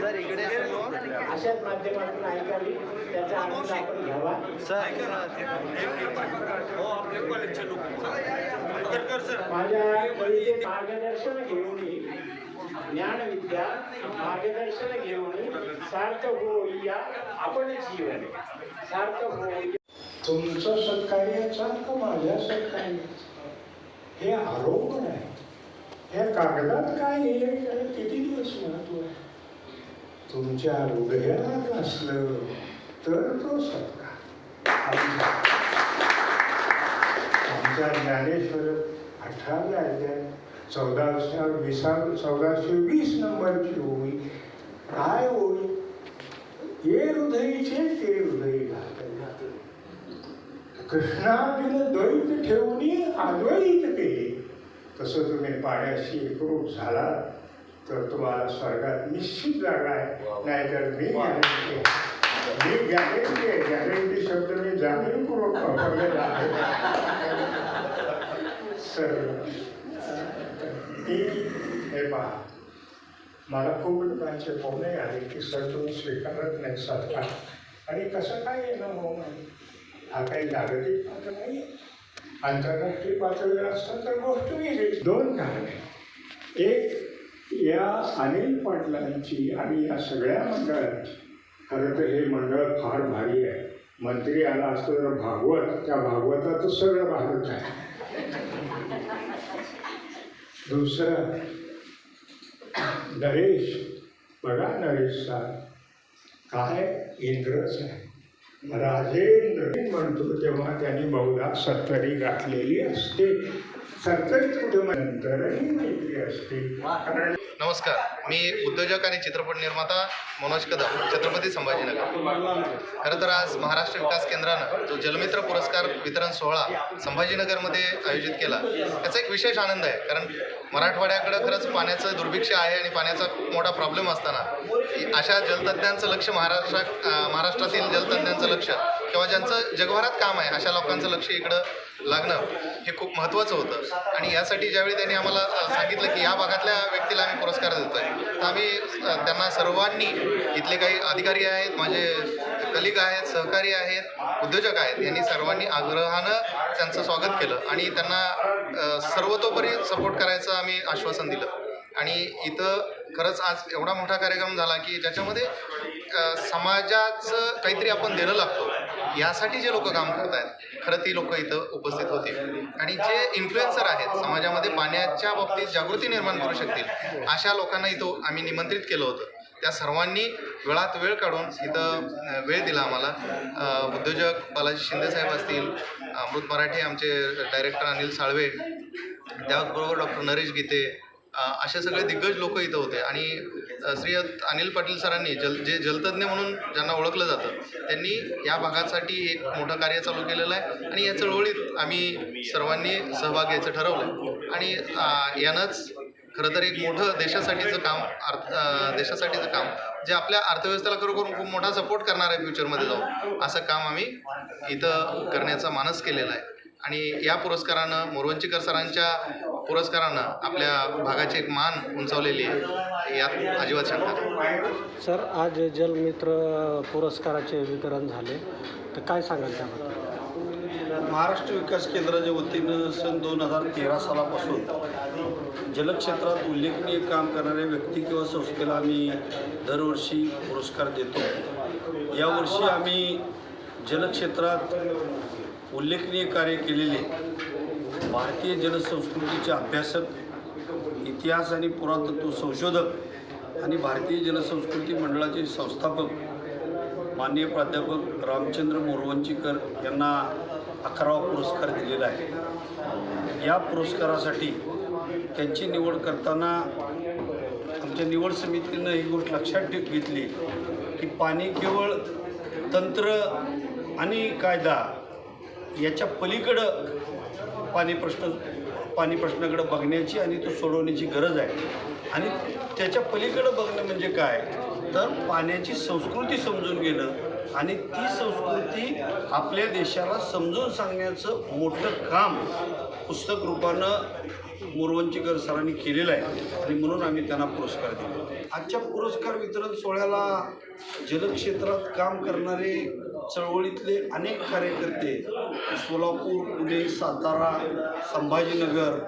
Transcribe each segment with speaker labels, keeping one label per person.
Speaker 1: Sir इकडे
Speaker 2: अशाच माध्यमातून ऐकावी त्याचा आनंद आपण घ्यावा. माझ्या कविते मार्गदर्शन घेऊन ज्ञानविद्या मार्गदर्शन घेऊन सार्थ होईया आपण जीवन सार्थ होईया तुमचं सत्कार्याचा का माझ्या सत्कार्याचा. हे आरोपण आहे. या कागदात काय लिहिलं त्याला किती दिवस महत्त्व आहे तुमच्या हृदयात असलं तर तो सत्कार. आमचा आमच्या ज्ञानेश्वर अठराव्या अध्याय चौदाशे विसा चौदाशे वीस नंबरची ओळी. काय ओळी? ये हृदयीचे ते हृदय घातले कृष्णार्जुन द्वैत ठेवून अद्वैत केले. तसं तुम्ही पाण्याशी एकरूप झाला तर तुम्हाला स्वर्गात निश्चित जागा आहे. नाहीतर मी गॅरंटी मी गॅरंटी आहे. गॅरंटी शब्द मी जाणीवपूर्वक वापरलेला आहे सर ती हे पहा. मला खूप लोकांचे फोन आले की सर तुम्ही स्वीकारत नाही सरकार आणि कसं काय येणं होऊ नये हा काही जागतिक पातळी नाही आंतरराष्ट्रीय पातळीवर असतात तर गोष्ट वेगळी. दोन कारणे एक या अनिल पाटलांची आणि या सगळ्या मंडळांची खरं तर हे मंडळ फार भारी आहे. मंत्री आला असतो तर भागवत त्या भागवताचं सगळं भारत आहे. दुसरं नरेश बघा नरेश काय इंद्रच आहे. राजेंद्र म्हणतो तेव्हा त्यांनी बहुधा सत्तरी गाठलेली असते.
Speaker 1: नमस्कार. मी उद्योजक आणि चित्रपट निर्माता मनोज कदम छत्रपती संभाजीनगर. खरं तर आज महाराष्ट्र विकास केंद्रानं जो जलमित्र पुरस्कार वितरण सोहळा संभाजीनगरमध्ये आयोजित केला याचा एक विशेष आनंद आहे. कारण मराठवाड्याकडं खरंच पाण्याचं दुर्भिक्ष आहे आणि पाण्याचा खूप मोठा प्रॉब्लेम असताना अशा जलतज्ञांचं लक्ष महाराष्ट्रात महाराष्ट्रातील जलतज्ञांचं लक्ष किंवा ज्यांचं जगभरात काम आहे अशा लोकांचं लक्ष इकडं लागणं हे खूप महत्त्वाचं होतं. आणि यासाठी ज्यावेळी त्यांनी आम्हाला सांगितलं की या भागातल्या व्यक्तीला आम्ही पुरस्कार देतो आहे तर आम्ही त्यांना सर्वांनी इथले काही अधिकारी आहेत माझे कलिग आहेत सहकारी आहेत उद्योजक आहेत यांनी सर्वांनी आग्रहानं त्यांचं स्वागत केलं आणि त्यांना सर्वतोपरी सपोर्ट करायचं आम्ही आश्वासन दिलं. आणि इथं खरंच आज एवढा मोठा कार्यक्रम झाला की ज्याच्यामध्ये समाजाचं काहीतरी आपण देणं लागतो. यासाठी जे लोक काम करत आहेत खरं ती लोक इथं उपस्थित होतील. आणि जे इन्फ्लुएन्सर आहेत समाजामध्ये पाण्याच्या बाबतीत जागृती निर्माण करू शकतील अशा लोकांना इथं आम्ही निमंत्रित केलं होतं. त्या सर्वांनी वेळात वेळ काढून इथं वेळ दिला आम्हाला. उद्योजक बालाजी शिंदे साहेब असतील अमृत मराठे आमचे डायरेक्टर अनिल साळवे त्याचबरोबर डॉक्टर नरेश गीते असे सगळे दिग्गज लोक इथं होते. आणि श्री अनिल पाटील सरांनी जल जे जलतज्ञ म्हणून ज्यांना ओळखलं जातं त्यांनी या भागासाठी एक मोठं कार्य चालू केलेलं आहे आणि या चळवळीत आम्ही सर्वांनी सहभाग घ्यायचं ठरवलं आहे आणि यानंच खरं तर एक मोठं देशासाठीचं काम अर्थ देशासाठीचं काम जे आपल्या अर्थव्यवस्थेला खरोखर खूप मोठा सपोर्ट करणार आहे फ्युचरमध्ये जाऊन असं काम आम्ही इथं करण्याचा मानस केलेला आहे. आणि या पुरस्कारानं मोरवंचीकर सरांच्या पुरस्कारानं आपल्या भागाची एक मान उंचावलेली आहे. यात अजिबात शंका
Speaker 3: सर आज जलमित्र पुरस्काराचे वितरण झाले. तर काय सांगाल त्याबद्दल?
Speaker 4: महाराष्ट्र विकास केंद्राच्या वतीनं सन दोन हजार तेरा सालापासून जलक्षेत्रात उल्लेखनीय काम करणाऱ्या व्यक्ती किंवा संस्थेला आम्ही दरवर्षी पुरस्कार देतो. यावर्षी आम्ही जलक्षेत्रात उल्लेखनीय कार्य केलेले भारतीय जनसंस्कृतीचे अभ्यासक इतिहास आणि पुरातत्व संशोधक आणि भारतीय जनसंस्कृती मंडळाचे संस्थापक माननीय प्राध्यापक रामचंद्र मोरवंचीकर यांना अकरावा पुरस्कार दिलेला आहे. या पुरस्कारासाठी त्यांची निवड करताना आमच्या निवड समितीनं ही गोष्ट लक्षात ठेव घेतली की पाणी केवळ तंत्र आणि कायदा याच्या पलीकडं पाणी प्रश्न पाणी प्रश्नाकडं बघण्याची आणि तो सोडवण्याची गरज आहे. आणि त्याच्या पलीकडं बघणं म्हणजे काय? तर पाण्याची संस्कृती समजून घेणं. आणि ती संस्कृती आपल्या देशाला समजून सांगण्याचं मोठं काम पुस्तक रूपानं मुरवंचीकर सरांनी केलेलं आहे. आणि म्हणून आम्ही त्यांना पुरस्कार दिले. आजच्या पुरस्कार वितरण सोहळ्याला जलक्षेत्रात काम करणारे चळवळीतले अनेक कार्यकर्ते सोलापूर पुणे सातारा संभाजीनगर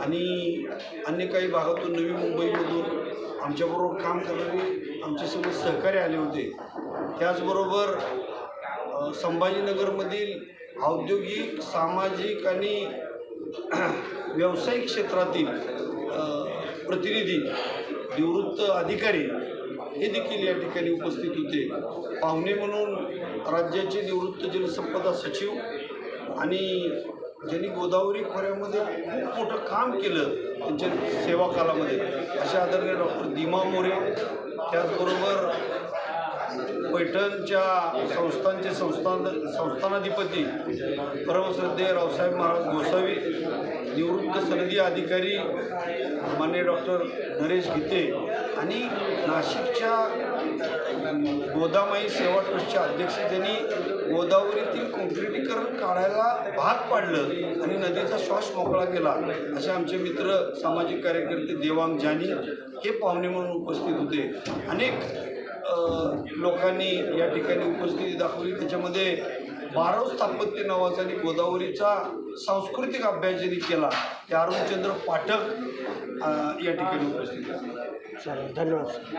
Speaker 4: आणि अन्य काही भागातून नवी मुंबईमधून आमच्याबरोबर काम करणारे आमचे सगळे सहकारी आले होते. त्याच त्याचबरोबर संभाजीनगरमधील औद्योगिक सामाजिक आणि व्यावसायिक क्षेत्रातील प्रतिनिधी निवृत्त अधिकारी हे देखील या ठिकाणी उपस्थित होते. पाहुणे म्हणून राज्याचे निवृत्त जलसंपदा सचिव आणि ज्यांनी गोदावरी खोऱ्यामध्ये खूप मोठं काम केलं त्यांच्या सेवाकालामध्ये अशा आदरणीय डॉक्टर दिमा मोरे त्याचबरोबर पैठणच्या संस्थांचे संस्थान संस्थानाधिपती परमश्रद्धेय रावसाहेब महाराज गोसावी निवृत्त सनदी अधिकारी मान्य डॉक्टर नरेश गीते आणि नाशिकच्या गोदामाई सेवा ट्रस्टच्या अध्यक्ष ज्यांनी गोदावरीतील कॉन्क्रिटीकरण काढायला भाग पाडलं आणि नदीचा श्वास मोकळा केला असे आमचे मित्र सामाजिक कार्यकर्ते देवांग जानी हे पाहुणे म्हणून उपस्थित होते. अनेक लोकांनी या ठिकाणी उपस्थिती दाखवली. त्याच्यामध्ये बारव स्थापत्य नावाचा आणि गोदावरीचा सांस्कृतिक अभ्यास ज्यांनी केला ते अरुणचंद्र पाठक या ठिकाणी उपस्थित
Speaker 3: चालेल धन्यवाद